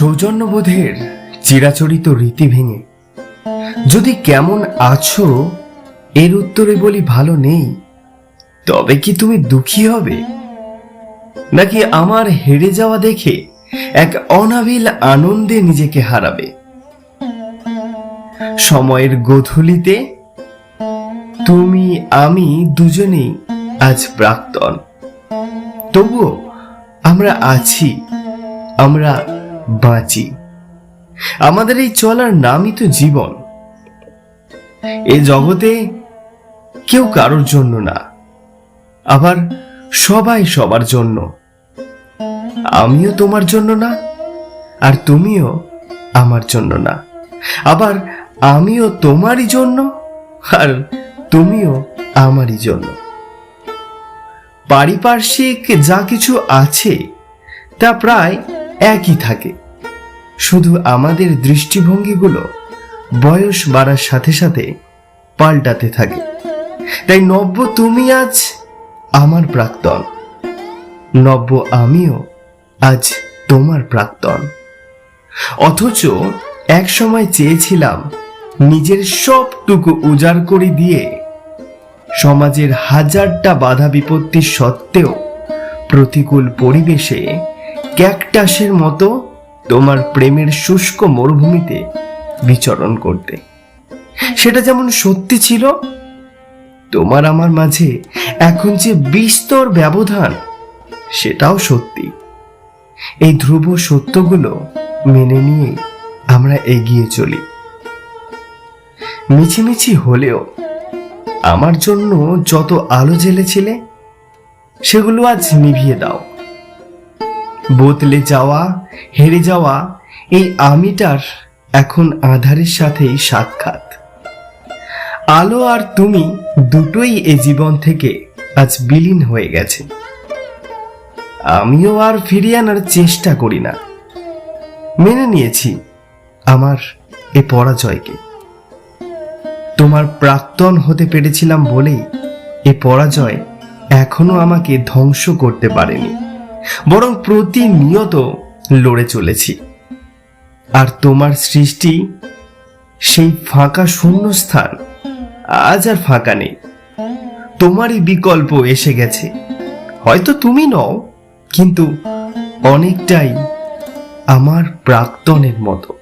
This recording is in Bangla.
সৌজন্যবোধের চিরাচরিত রীতি ভেঙে। যদি কেমন আছো, এর উত্তরে বলি ভালো নেই, তবে কি তুমি দুঃখী হবে? নাকি আমার হেরে যাওয়া দেখে এক অনাবিল আনন্দে নিজেকে হারাবে? সময়ের গোধূলিতে তুমি, আমি দুজনেই আজ প্রাক্তন। তবুও আমরা আছি, আমরা বাঁচি। আমাদের এই চলার নামই তো জীবন। এ জগতে কেউ কারোর জন্য না, আবার সবাই সবার জন্য। আমিও তোমার জন্য না, আর তুমিও আমার জন্য না। আবার আমিও তোমারই জন্য, আর তুমিও আমারই জন্য। পারিপার্শ্বিক যা কিছু আছে, তা প্রায় একই থাকে। শুধু আমাদের দৃষ্টিভঙ্গিগুলো বয়স বাড়ার সাথে সাথে পাল্টাতে থাকে। তাই নব্য তুমি আজ আমার প্রাক্তন। নব্য আমিও আজ তোমার প্রাক্তন। অথচ এক সময় চেয়েছিলাম নিজের সবটুকু উজাড় করে দিয়ে সমাজের হাজারটা বাধা বিপত্তি সত্ত্বেও প্রতিকূল পরিবেশে ক্যাকটাসের মতো তোমার প্রেমের শুষ্ক মরুভূমিতে বিচরণ করতে। সেটা যেমন সত্যি ছিল, তোমার আমার মাঝে এখন যে বিস্তর ব্যবধান, সেটাও সত্যি। এই ধ্রুব সত্যগুলো মেনে নিয়ে আমরা এগিয়ে চলি। মিছিমিছি হলেও আমার জন্য যত আলো জ্বেলেছিলে, সেগুলো আজ নিভিয়ে দাও। বদলে যাওয়া, হেরে যাওয়া, এই আমিটার এখন আধারের সাথেই সাক্ষাৎ। আলো আর তুমি দুটোই এ জীবন থেকে আজ বিলীন হয়ে গেছে। আমিও আর ফিরিয়ে আনার চেষ্টা করি না। মেনে নিয়েছি আমার এ পরাজয়কে। তোমার প্রাক্তন হতে পেরেছিলাম বলেই এ পরাজয় এখনও আমাকে ধ্বংস করতে পারেনি। বরং প্রতিনিয়ত লড়ে চলেছি। আর তোমার সৃষ্টি সেই ফাঁকা শূন্য স্থান আজ আর ফাঁকা নেই। তোমারই বিকল্প এসে গেছে। হয়তো তুমি নও, কিন্তু অনেকটাই আমার প্রাক্তনের মতো।